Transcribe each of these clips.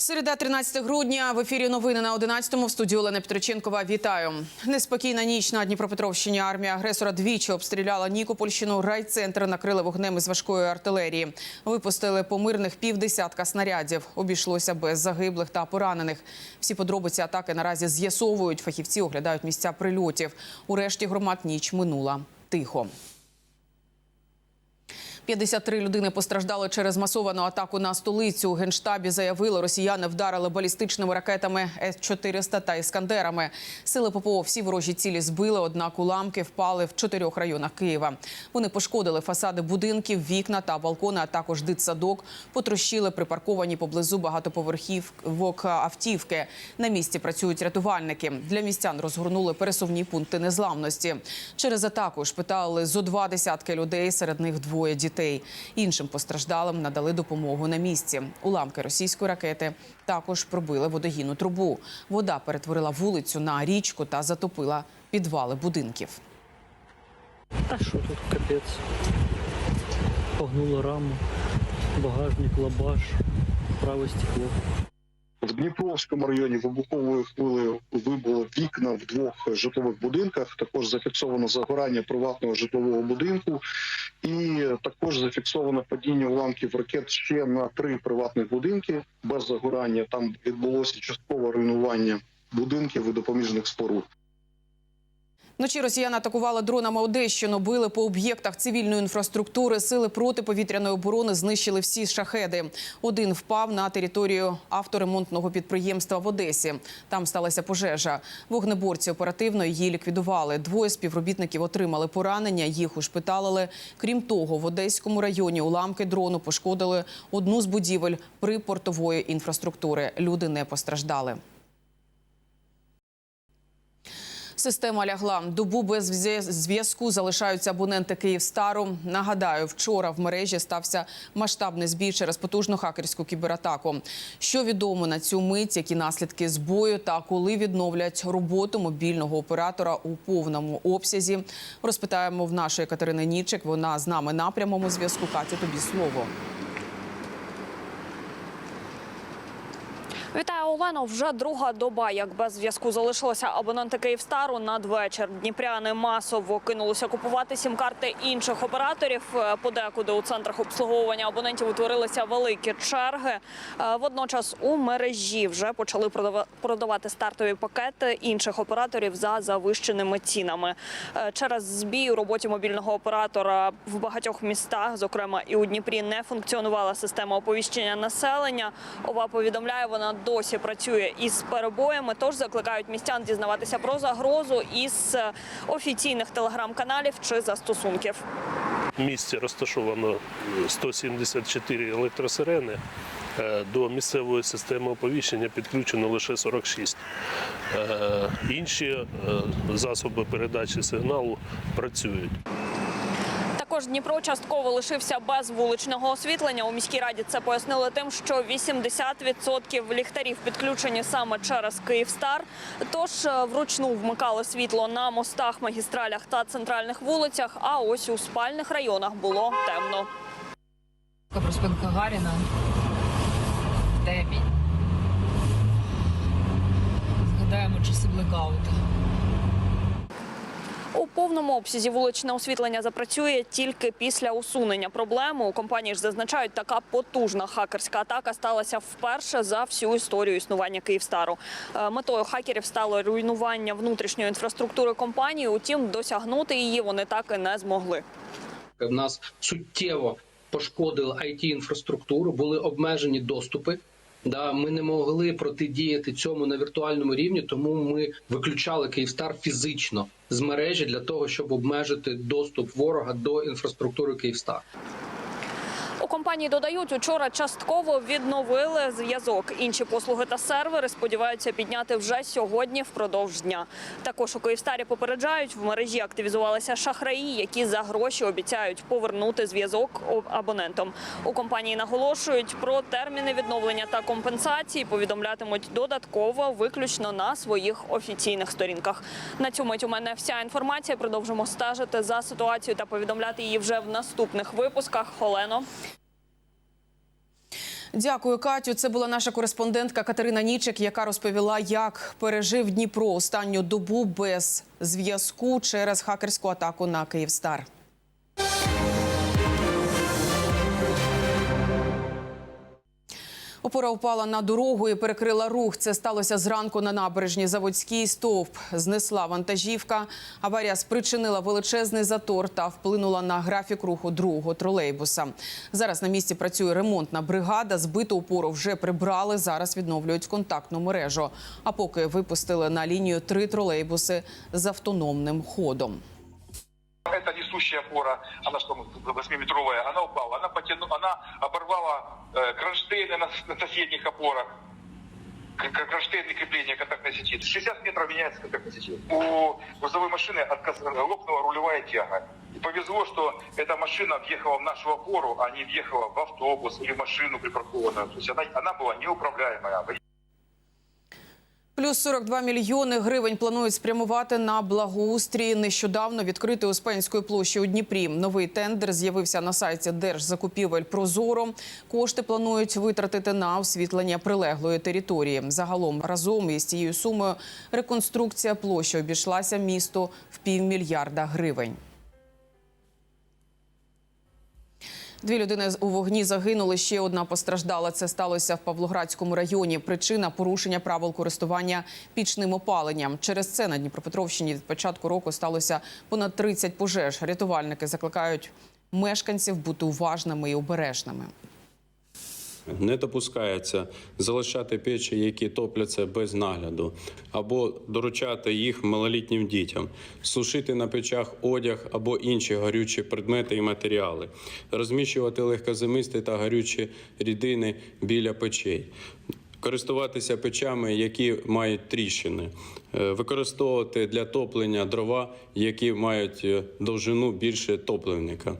Середа, 13 грудня. В ефірі новини на 11-му. В студії Олена Петриченкова. Вітаю. Неспокійна ніч на Дніпропетровщині. Армія агресора двічі обстріляла Нікопольщину. Райцентр накрили вогнем із важкої артилерії. Випустили по мирних півдесятка снарядів. Обійшлося без загиблих та поранених. Всі подробиці атаки наразі з'ясовують. Фахівці оглядають місця прильотів. У решті громад ніч минула тихо. 53 людини постраждали через масовану атаку на столицю. У генштабі заявили, росіяни вдарили балістичними ракетами С-400 та іскандерами. Сили ППО всі ворожі цілі збили, однак уламки впали в чотирьох районах Києва. Вони пошкодили фасади будинків, вікна та балкони, а також дитсадок. Потрощили припарковані поблизу багатоповерхівок автівки. На місці працюють рятувальники. Для містян розгорнули пересувні пункти незламності. Через атаку шпитали зо два десятки людей, серед них двоє дітей. Іншим постраждалим надали допомогу на місці. Уламки російської ракети також пробили водогінну трубу. Вода перетворила вулицю на річку та затопила підвали будинків. Та що тут капець? Погнуло раму, багажник, лабаш, праве стекло. В Дніпровському районі вибуховою хвилею вибуло вікна в двох житлових будинках. Також зафіксовано загорання приватного житлового будинку, і також зафіксовано падіння уламків ракет ще на три приватних будинки без загорання. Там відбулося часткове руйнування будинків і допоміжних споруд. Вночі росіяни атакували дронами Одещину, били по об'єктах цивільної інфраструктури. Сили протиповітряної оборони знищили всі шахеди. Один впав на територію авторемонтного підприємства в Одесі. Там сталася пожежа. Вогнеборці оперативно її ліквідували. Двоє співробітників отримали поранення. Їх ушпиталили. Крім того, в Одеському районі уламки дрону пошкодили одну з будівель припортової інфраструктури. Люди не постраждали. Система лягла. Добу без зв'язку залишаються абоненти Київстару. Нагадаю, вчора в мережі стався масштабний збій через потужну хакерську кібератаку. Що відомо на цю мить, які наслідки збою та коли відновлять роботу мобільного оператора у повному обсязі, розпитаємо в нашої Катерини Нічик. Вона з нами на прямому зв'язку. Катю, тобі слово. Вітаю, Олено. Вже друга доба, як без зв'язку залишилися абоненти Київстару надвечір. Дніпряни масово кинулися купувати сім-карти інших операторів. Е, Подекуди у центрах обслуговування абонентів утворилися великі черги. Е, Водночас у мережі вже почали продава- продавати стартові пакети інших операторів за завищеними цінами. Е, Через збій у роботі мобільного оператора в багатьох містах, зокрема і у Дніпрі, не функціонувала система оповіщення населення. ОВА повідомляє, вона досі працює із перебоями. Тож закликають містян дізнаватися про загрозу із е, офіційних телеграм-каналів чи застосунків. В місті розташовано 174 електросирени. Е, До місцевої системи оповіщення підключено лише 46. Е, Інші е, засоби передачі сигналу працюють. Також Дніпро частково лишився без вуличного освітлення. У міській раді це пояснили тим, що 80% ліхтарів підключені саме через Київстар. Тож е, вручну вмикали світло на мостах, магістралях та центральних вулицях. А ось у спальних районах було темно. Проспілка Гаріна. Темінь. Згадаємо часи блекауту. Повному обсязі вуличне освітлення запрацює тільки після усунення проблеми. У компанії ж зазначають, така потужна хакерська атака сталася вперше за всю історію існування Київстару. Е, Метою хакерів стало руйнування внутрішньої інфраструктури компанії. Утім, досягнути її вони так і не змогли. в нас суттєво пошкодили it інфраструктуру, були обмежені доступи. Да, ми не могли протидіяти цьому на віртуальному рівні, тому ми виключали Київстар фізично з мережі для того, щоб обмежити доступ ворога до інфраструктури Київстар. Компанії додають, учора частково відновили зв'язок. Інші послуги та сервери сподіваються підняти вже сьогодні впродовж дня. Також у Київстарі попереджають, в мережі активізувалися шахраї, які за гроші обіцяють повернути зв'язок абонентам. У компанії наголошують про терміни відновлення та компенсації. Повідомлятимуть додатково виключно на своїх офіційних сторінках. На цю мить у мене вся інформація. Продовжимо стежити за ситуацією та повідомляти її вже в наступних випусках. Олено. Дякую, Катю. Це була наша кореспондентка Катерина Нічик, яка розповіла, як пережив Дніпро останню добу без зв'язку через хакерську атаку на Київстар. Опора впала на дорогу і перекрила рух. Це сталося зранку на набережні Заводський стовп. Знесла вантажівка. Аварія спричинила величезний затор та вплинула на графік руху другого тролейбуса. Зараз на місці працює ремонтна бригада. Збиту опору вже прибрали. Зараз відновлюють контактну мережу. А поки випустили на лінію три тролейбуси з автономним ходом. Несущая опора, она что, 8-метровая, она упала, она потянула, она оборвала э, кронштейны на, на соседних опорах, кронштейны крепления контактной сети. 60 метров меняется контактная сеть. У грузовой машины отказ- лопнула рулевая тяга. И повезло, что эта машина въехала в нашу опору, а не въехала в автобус или в машину припаркованную. То есть она, она была неуправляемая. Плюс 42 мільйони гривень планують спрямувати на благоустрій. Нещодавно відкритий Успенської площі у Дніпрі. Новий тендер з'явився на сайті Держзакупівель Прозоро. Кошти планують витратити на освітлення прилеглої території. Загалом разом із цією сумою реконструкція площі обійшлася місту в півмільярда гривень. Дві людини у вогні загинули. Ще одна постраждала. Це сталося в Павлоградському районі. Причина порушення правил користування пічним опаленням. Через це на Дніпропетровщині від початку року сталося понад 30 пожеж. Рятувальники закликають мешканців бути уважними і обережними. Не допускається залишати печі, які топляться без нагляду, або доручати їх малолітнім дітям, сушити на печах одяг або інші горючі предмети і матеріали, розміщувати легкозамисті та горючі рідини біля печей. Користуватися печами, які мають тріщини, Е, використовувати для топлення дрова, які мають е, довжину більше топливника.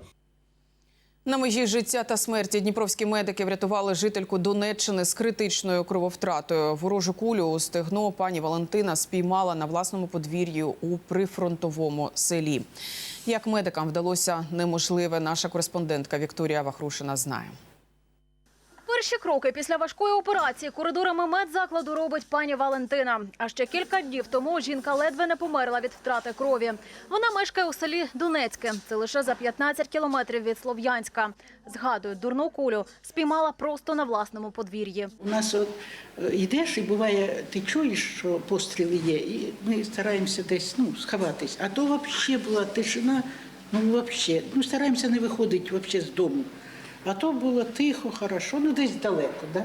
На межі життя та смерті дніпровські медики врятували жительку Донеччини з критичною крововтратою. Ворожу кулю у стегно пані Валентина спіймала на власному подвір'ї у прифронтовому селі. Як медикам вдалося неможливе, наша кореспондентка Вікторія Вахрушина знає. Перші кроки після важкої операції коридорами медзакладу робить пані Валентина. А ще кілька днів тому жінка ледве не померла від втрати крові. Вона мешкає у селі Донецьке. Це лише за 15 кілометрів від Слов'янська. Згадує, дурну кулю спіймала просто на власному подвір'ї. У нас от е, йдеш і буває, ти чуєш, що постріли є, і ми стараємося десь ну, сховатись. А то взагалі була тишина, ну взагалі, ну стараємося не виходити взагалі з дому. А то було тихо, хорошо, ну десь далеко, да?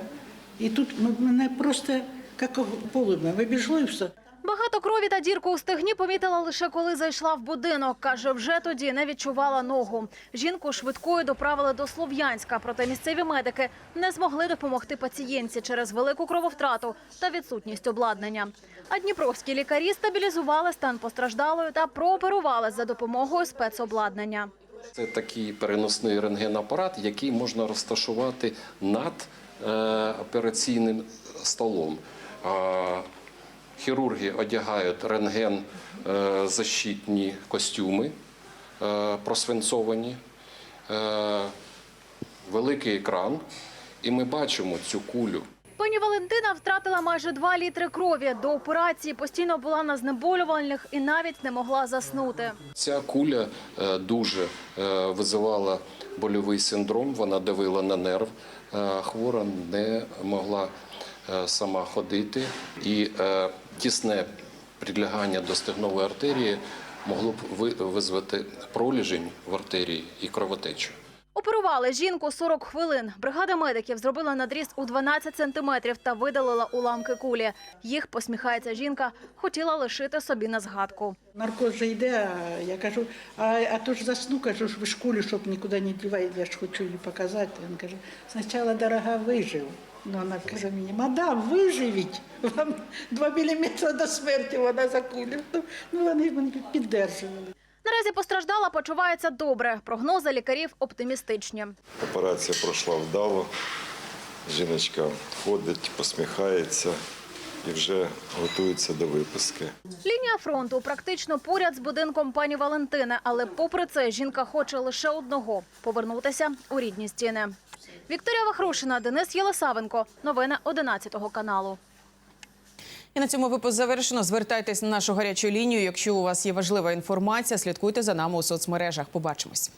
І тут мене просто як полум'я вибіжло і все. Багато крові та дірку у стегні помітила лише коли зайшла в будинок. Каже, вже тоді не відчувала ногу. Жінку швидкою доправили до Слов'янська, проте місцеві медики не змогли допомогти пацієнтці через велику крововтрату та відсутність обладнання. А дніпровські лікарі стабілізували стан постраждалої та прооперували за допомогою спецобладнання. Це такий переносний рентгенапарат, який можна розташувати над е, операційним столом. Е, хірурги одягають рентген е, костюми просвинцовані, великий екран, і ми бачимо цю кулю. Пані Валентина втратила майже 2 літри крові. До операції постійно була на знеболювальних і навіть не могла заснути. Ця куля е, дуже е, визивала больовий синдром, вона давила на нерв. Е, Хвора не могла сама ходити, і тісне прилягання до стегнової артерії могло б ви- визвати проліжень в артерії і кровотечу. Оперували жінку 40 хвилин. Бригада медиків зробила надріз у 12 сантиметрів та видалила уламки кулі. Їх, посміхається жінка, хотіла лишити собі на згадку. Наркоз же йде, а я кажу, а, а то ж засну, кажу, ж ви ж щоб нікуди не діваєте, я ж хочу її показати. Він каже, спочатку, дорога, вижив. Ну, вона каже мені, мадам, виживіть, вам 2 міліметри до смерті вона за. Ну, Ну, вони мене піддержували. Наразі постраждала, почувається добре. Прогнози лікарів оптимістичні. Операція пройшла вдало. Жіночка ходить, посміхається і вже готується до виписки. Лінія фронту практично поряд з будинком пані Валентини, але попри це жінка хоче лише одного повернутися у рідні стіни. Вікторія Вахрушина, Денис Єлисавенко. Новини 11 каналу. І на цьому випуск завершено. Звертайтесь на нашу гарячу лінію. Якщо у вас є важлива інформація, слідкуйте за нами у соцмережах. Побачимось.